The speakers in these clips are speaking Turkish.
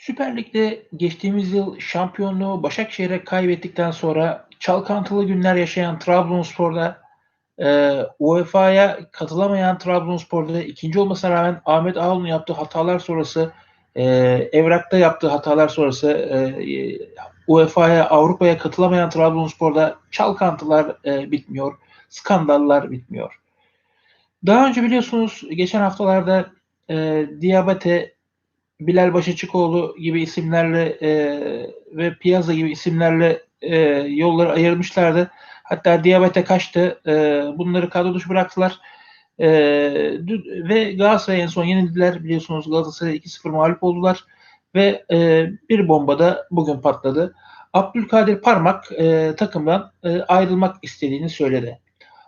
Süper Lig'de geçtiğimiz yıl şampiyonluğu Başakşehir'e kaybettikten sonra çalkantılı günler yaşayan Trabzonspor'da e, UEFA'ya katılamayan Trabzonspor'da ikinci olmasına rağmen Ahmet Ağol'un yaptığı hatalar sonrası e, evrakta yaptığı hatalar sonrası e, UEFA'ya Avrupa'ya katılamayan Trabzonspor'da çalkantılar e, bitmiyor, skandallar bitmiyor. Daha önce biliyorsunuz geçen haftalarda e, Diabate Bilal Başaçıkoğlu gibi isimlerle e, ve Piazza gibi isimlerle e, yolları ayırmışlardı. Hatta Diabete kaçtı. E, bunları kadro dışı bıraktılar. E, ve Galatasaray en son yenildiler. Biliyorsunuz Galatasaray 2-0 mağlup oldular. Ve e, bir bomba da bugün patladı. Abdülkadir Parmak e, takımdan e, ayrılmak istediğini söyledi.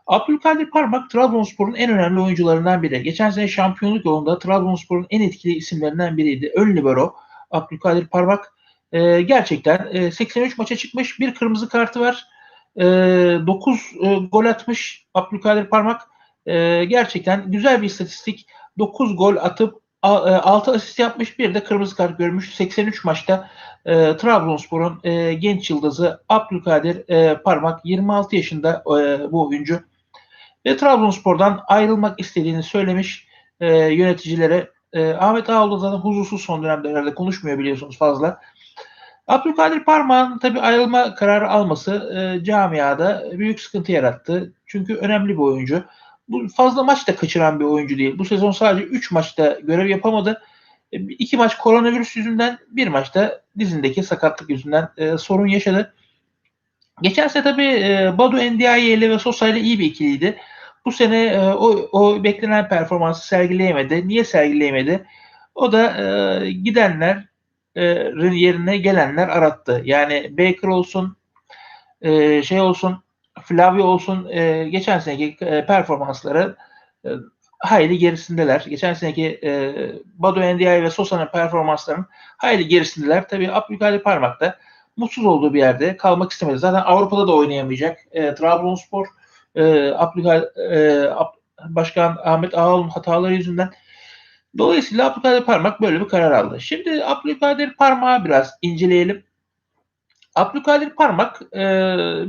Abdülkadir Parmak Trabzonspor'un en önemli oyuncularından biri. Geçen sene şampiyonluk yolunda Trabzonspor'un en etkili isimlerinden biriydi. Ön libero Abdülkadir Parmak e, gerçekten e, 83 maça çıkmış. Bir kırmızı kartı var. E, 9 e, gol atmış Abdülkadir Parmak. E, gerçekten güzel bir istatistik. 9 gol atıp 6 e, asist yapmış. Bir de kırmızı kart görmüş. 83 maçta e, Trabzonspor'un e, genç yıldızı Abdülkadir e, Parmak 26 yaşında e, bu oyuncu ve Trabzonspor'dan ayrılmak istediğini söylemiş e, yöneticilere. E, Ahmet Ağoğlu zaten huzursuz son dönemlerde konuşmuyor biliyorsunuz fazla. Abdülkadir Parmağ'ın tabi ayrılma kararı alması e, camiada büyük sıkıntı yarattı. Çünkü önemli bir oyuncu. Bu fazla maç da kaçıran bir oyuncu değil. Bu sezon sadece 3 maçta görev yapamadı. E, maç koronavirüs yüzünden, bir maçta dizindeki sakatlık yüzünden e, sorun yaşadı. Geçen sene tabii e, Badu Ndiaye ile ve Sosa ile iyi bir ikiliydi. Bu sene e, o, o beklenen performansı sergileyemedi. Niye sergileyemedi? O da e, gidenler e, yerine gelenler arattı. Yani Baker olsun, e, şey olsun, Flavio olsun e, geçen seneki e, performansları e, hayli gerisindeler. Geçen seneki e, Badu Ndiaye ve Sosa'nın performanslarının hayli gerisindeler. Tabii Abdülkadir Parmak da mutsuz olduğu bir yerde kalmak istemedi. Zaten Avrupa'da da oynayamayacak. E, Trabzonspor e, Abdülkadir, e, Başkan Ahmet Ağal'ın hataları yüzünden. Dolayısıyla Abdülkadir Parmak böyle bir karar aldı. Şimdi Abdülkadir Parmak'ı biraz inceleyelim. Abdülkadir Parmak e,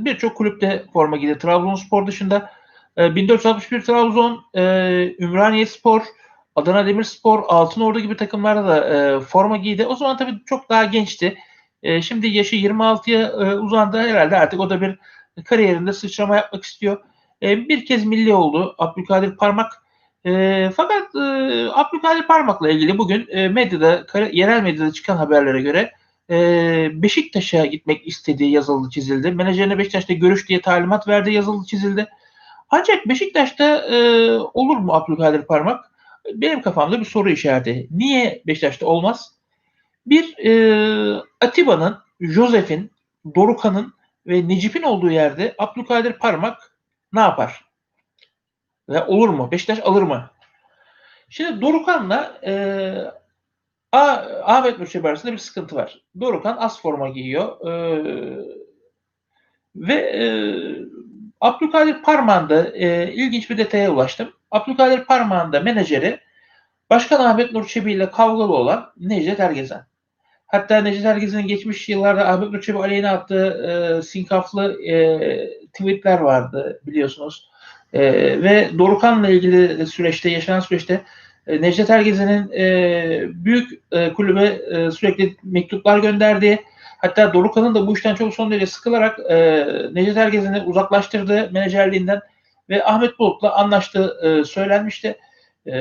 birçok kulüpte forma giydi. Trabzonspor dışında e, 1461 Trabzon, e, Ümraniye Spor, Adana Demirspor, Altınordu gibi takımlarda da e, forma giydi. O zaman tabii çok daha gençti. E, şimdi yaşı 26'ya e, uzandı. Herhalde artık o da bir kariyerinde sıçrama yapmak istiyor. E, bir kez milli oldu Abdülkadir Parmak. E, fakat e, Abdülkadir Parmak'la ilgili bugün e, medyada, yerel medyada çıkan haberlere göre e, Beşiktaş'a gitmek istediği yazıldı çizildi. Menajerine Beşiktaş'ta görüş diye talimat verdi yazıldı çizildi. Ancak Beşiktaş'ta e, olur mu Abdülkadir Parmak? Benim kafamda bir soru işareti. Niye Beşiktaş'ta olmaz? Bir e, Atiba'nın, Josef'in, Dorukan'ın ve Necip'in olduğu yerde Abdülkadir Parmak ne yapar? Ve olur mu? Beşiktaş alır mı? Şimdi Dorukan'la e, Ahmet Nurçebi arasında bir sıkıntı var. Dorukan az forma giyiyor. E, ve e, Abdülkadir Parmağan'da e, ilginç bir detaya ulaştım. Abdülkadir Parmağan'da menajeri Başkan Ahmet Nurçebi ile kavgalı olan Necdet Ergezen. Hatta Necdet Ergezen'in geçmiş yıllarda Ahmet Nurçebi aleyhine attığı e, sinkaflı e, tweetler vardı biliyorsunuz. E, ve Dorukan'la ilgili süreçte, yaşanan süreçte e, Necdet Ergezen'in e, büyük e, kulübe e, sürekli mektuplar gönderdiği, hatta Dorukan'ın da bu işten çok son derece sıkılarak e, Necdet Ergezen'i uzaklaştırdığı menajerliğinden ve Ahmet Bulut'la anlaştığı e, söylenmişti. E,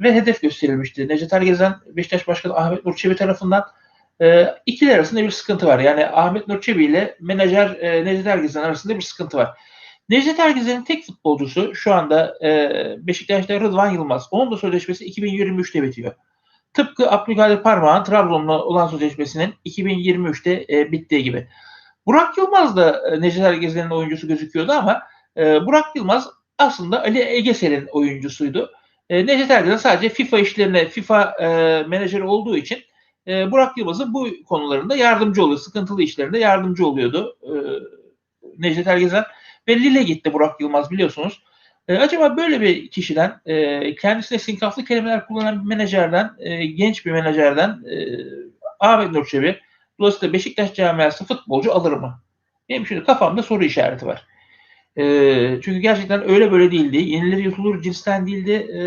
ve hedef gösterilmişti. Necdet Ergezen, Beşiktaş Başkanı Ahmet Nurçebi tarafından e, ikili arasında bir sıkıntı var. Yani Ahmet Nurçebi ile menajer e, Necdet Ergezen arasında bir sıkıntı var. Necdet Ergezen'in tek futbolcusu şu anda e, Beşiktaş'ta Rıdvan Yılmaz. Onun da sözleşmesi 2023'te bitiyor. Tıpkı Abdülkadir Parmağan Trabzon'la olan sözleşmesinin 2023'te e, bittiği gibi. Burak Yılmaz da e, Necdet Ergezen'in oyuncusu gözüküyordu ama e, Burak Yılmaz aslında Ali Egesel'in oyuncusuydu. E, Necdet Ergezen sadece FIFA işlerine FIFA e, menajeri olduğu için e, Burak Yılmaz'ın bu konularında yardımcı oluyor. Sıkıntılı işlerinde yardımcı oluyordu e, Necdet Ergezen. Ve Lille gitti Burak Yılmaz biliyorsunuz. E, acaba böyle bir kişiden, e, kendisine sinkaflı kelimeler kullanan bir menajerden, e, genç bir menajerden e, Ahmet Nur Çebi dolayısıyla Beşiktaş camiası futbolcu alır mı? Benim şimdi kafamda soru işareti var. E, çünkü gerçekten öyle böyle değildi. Yenileri yutulur cinsten değildi. E,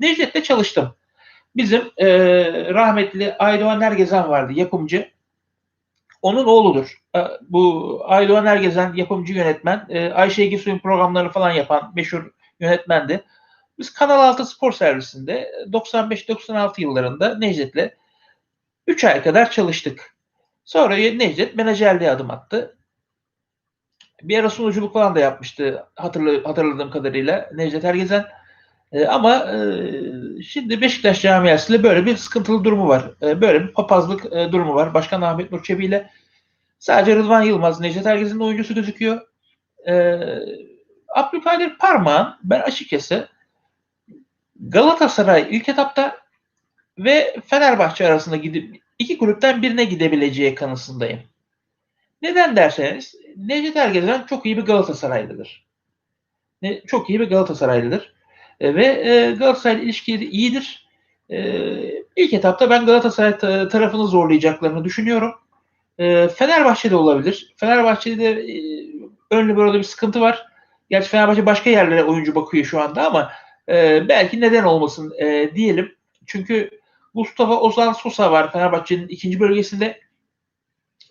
Necdet'le çalıştım. Bizim e, rahmetli Aydoğan Ergezen vardı yapımcı. Onun oğludur. E, bu Aydoğan Ergezen yapımcı yönetmen. E, Ayşe Egisu'nun programları falan yapan meşhur yönetmendi. Biz Kanal 6 Spor Servisinde 95-96 yıllarında Necdet'le 3 ay kadar çalıştık. Sonra Necdet menajerliğe adım attı. Bir ara sunuculuk falan da yapmıştı hatırladığım kadarıyla Necdet Ergezen. E, ama e, şimdi Beşiktaş camiasıyla böyle bir sıkıntılı durumu var. E, böyle bir papazlık e, durumu var. Başkan Ahmet Nur Çebi ile sadece Rıdvan Yılmaz, Necdet Ergezen'in oyuncusu gözüküyor. E, Abdülkadir Parmağan ben açıkçası Galatasaray ilk etapta ve Fenerbahçe arasında gidip iki kulüpten birine gidebileceği kanısındayım. Neden derseniz Necdet Ergezen çok iyi bir Galatasaraylıdır. Ne, çok iyi bir Galatasaraylıdır. E, ve e, Galatasaray ilişkileri iyidir. E, ilk etapta ben Galatasaray ta- tarafını zorlayacaklarını düşünüyorum. E, Fenerbahçe'de olabilir. Fenerbahçe'de e, ön libero'da bir sıkıntı var. Gerçi Fenerbahçe başka yerlere oyuncu bakıyor şu anda ama e, belki neden olmasın e, diyelim. Çünkü Mustafa Ozan Sosa var Fenerbahçe'nin ikinci bölgesinde.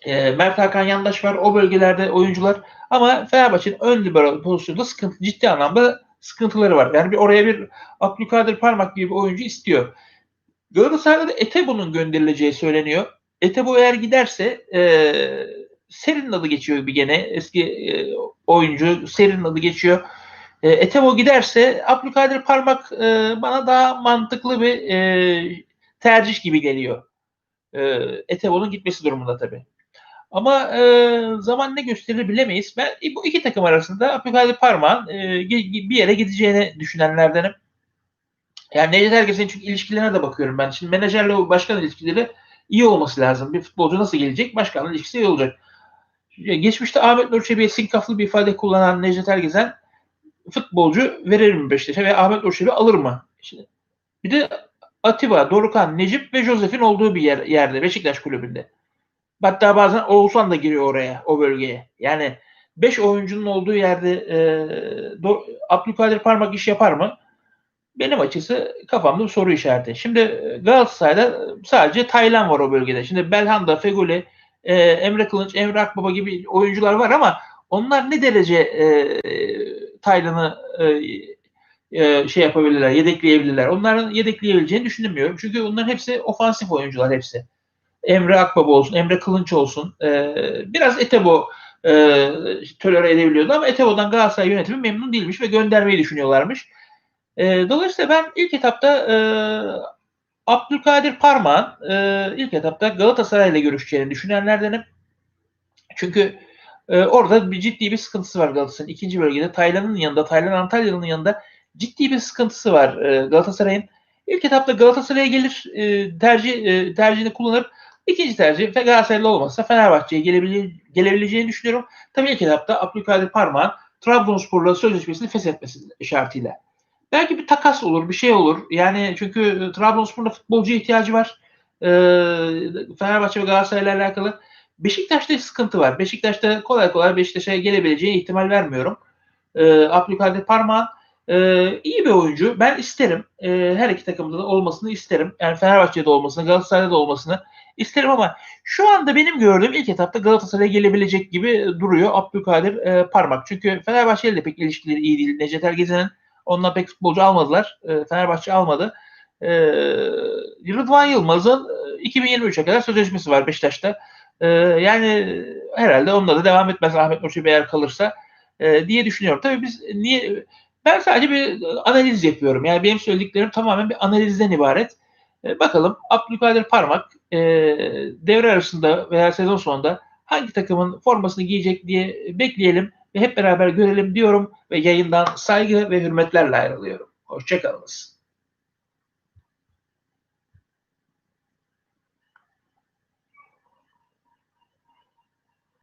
E, Mert Hakan Yandaş var o bölgelerde oyuncular. Ama Fenerbahçe'nin ön libero pozisyonunda sıkıntı, ciddi anlamda sıkıntıları var. Yani bir oraya bir Abdülkadir Parmak gibi bir oyuncu istiyor. Galatasaray'da da Etebo'nun gönderileceği söyleniyor. Etebo eğer giderse e, Serin'in adı geçiyor bir gene. Eski e, oyuncu Serin'in adı geçiyor. E, Etebo giderse Abdülkadir Parmak e, bana daha mantıklı bir e, tercih gibi geliyor. E, Etebo'nun gitmesi durumunda tabii. Ama e, zaman ne gösterir bilemeyiz. Ben e, bu iki takım arasında Abdülkadir Parmak'ın e, bir yere gideceğini düşünenlerdenim. Yani Necdet Ergen'in çünkü ilişkilerine de bakıyorum ben. Şimdi menajerle başkan ilişkileri iyi olması lazım. Bir futbolcu nasıl gelecek? Başkanla ilişkisi iyi olacak. Geçmişte Ahmet Nur Çebi'ye sinkaflı bir ifade kullanan Necdet Ergezen futbolcu verir mi Beşiktaş'a ve Ahmet Nur Çebi alır mı? Şimdi, bir de Atiba, Dorukan, Necip ve Josef'in olduğu bir yer, yerde Beşiktaş kulübünde. Hatta bazen Oğuzhan da giriyor oraya, o bölgeye. Yani 5 oyuncunun olduğu yerde e, Do, Abdülkadir Parmak iş yapar mı? Benim açısı kafamda bir soru işareti. Şimdi Galatasaray'da sadece Taylan var o bölgede. Şimdi Belhanda, Feguli, e, Emre Kılınç, Emre Akbaba gibi oyuncular var ama onlar ne derece e, Taylan'ı e, e, şey yapabilirler, yedekleyebilirler. Onların yedekleyebileceğini düşünmüyorum. Çünkü onların hepsi ofansif oyuncular hepsi. Emre Akbaba olsun, Emre Kılınç olsun. E, biraz Etebo e, tolere edebiliyordu ama Etebo'dan Galatasaray yönetimi memnun değilmiş ve göndermeyi düşünüyorlarmış. E, dolayısıyla ben ilk etapta e, Abdülkadir Parmak'ın e, ilk etapta Galatasaray ile görüşeceğini düşünenlerdenim. Çünkü e, orada bir ciddi bir sıkıntısı var Galatasaray'ın. ikinci bölgede Taylan'ın yanında, Taylan Antalya'nın yanında ciddi bir sıkıntısı var e, Galatasaray'ın. İlk etapta Galatasaray'a gelir, e, tercih e, tercihini kullanır. İkinci tercih Galatasaray'la olmazsa Fenerbahçe'ye gelebile, gelebileceğini düşünüyorum. Tabii ilk etapta Abdülkadir Parmak'ın Trabzonspor'la sözleşmesini feshetmesi şartıyla. Belki bir takas olur, bir şey olur. Yani çünkü Trabzonspor'da futbolcu ihtiyacı var. E, Fenerbahçe ve Galatasaray'la alakalı. Beşiktaş'ta sıkıntı var. Beşiktaş'ta kolay kolay Beşiktaş'a gelebileceğine ihtimal vermiyorum. E, Abdülkadir Parmak'ın ee, iyi bir oyuncu. Ben isterim. Ee, her iki takımda da olmasını isterim. Yani Fenerbahçe'de olmasını, Galatasaray'da da olmasını isterim ama şu anda benim gördüğüm ilk etapta Galatasaray'a gelebilecek gibi duruyor Abdülkadir e, Parmak. Çünkü Fenerbahçe de pek ilişkileri iyi değil. Necdet Ergezen'in onunla pek futbolcu almadılar. E, Fenerbahçe almadı. E, Rıdvan Yılmaz'ın 2023'e kadar sözleşmesi var Beşiktaş'ta. E, yani herhalde onunla da devam etmez Ahmet Nurçebi eğer kalırsa e, diye düşünüyorum. Tabii biz niye ben sadece bir analiz yapıyorum. Yani benim söylediklerim tamamen bir analizden ibaret. E, bakalım Abdülkadir Parmak e, devre arasında veya sezon sonunda hangi takımın formasını giyecek diye bekleyelim ve hep beraber görelim diyorum ve yayından saygı ve hürmetlerle ayrılıyorum. Hoşçakalınız.